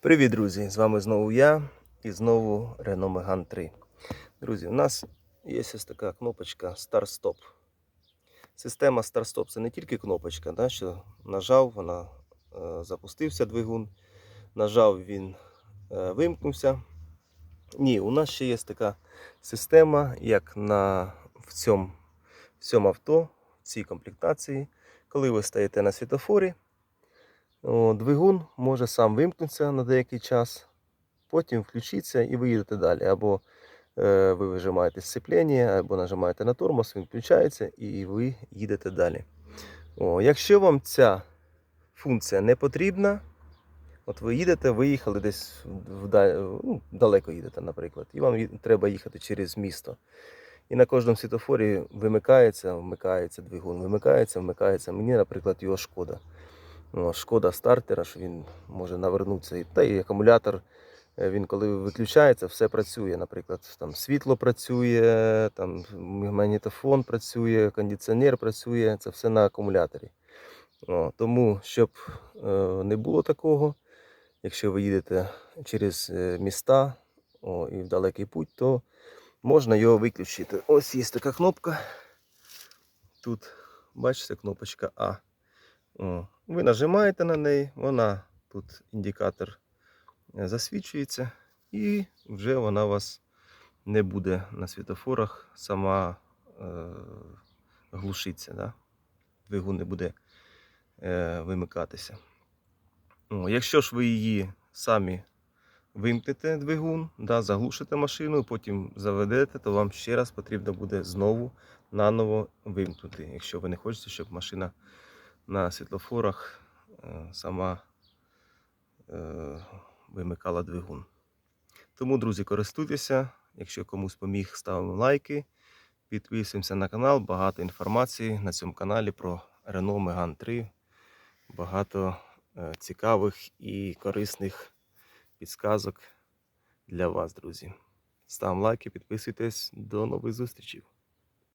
Привіт, друзі! З вами знову я і знову Renault Megane 3. Друзі, у нас є ось така кнопочка Start-Stop. Система Start-Stop це не тільки кнопочка, да, що нажав, вона е, запустився двигун, нажав він е, вимкнувся. Ні, у нас ще є така система, як на в цьому, в цьому авто, в цій комплектації, коли ви стоїте на світофорі. Двигун може сам вимкнутися на деякий час, потім включиться і ви їдете далі. Або е, ви вижимаєте сцеплення, або нажимаєте на тормоз, він включається і ви їдете далі. О, якщо вам ця функція не потрібна, от ви їдете, виїхали десь ну, далеко їдете, наприклад, і вам треба їхати через місто. І на кожному світофорі вимикається, вмикається двигун, вимикається, вмикається. Мені, наприклад, його шкода. Ну, шкода стартера, що він може навернутися. Та і акумулятор, е, він коли виключається, все працює. Наприклад, там світло працює, там магнітофон працює, кондиціонер працює, це все на акумуляторі. О, тому, щоб е, не було такого, якщо ви їдете через е, міста о, і в далекий путь, то можна його виключити. Ось є така кнопка. Тут, бачите, кнопочка А. О, ви нажимаєте на неї, вона тут індикатор е, засвічується, і вже вона вас не буде на світофорах сама е, глушиться. Да? Двигун не буде е, вимикатися. О, якщо ж ви її самі вимкнете двигун, да, заглушите машину, потім заведете, то вам ще раз потрібно буде знову наново вимкнути, якщо ви не хочете, щоб машина на світлофорах е, сама е, вимикала двигун. Тому, друзі, користуйтеся. Якщо комусь поміг, ставимо лайки. Підписуємося на канал. Багато інформації на цьому каналі про Renault Megane 3. Багато е, цікавих і корисних підсказок для вас, друзі. Ставимо лайки, підписуйтесь. До нових зустрічей.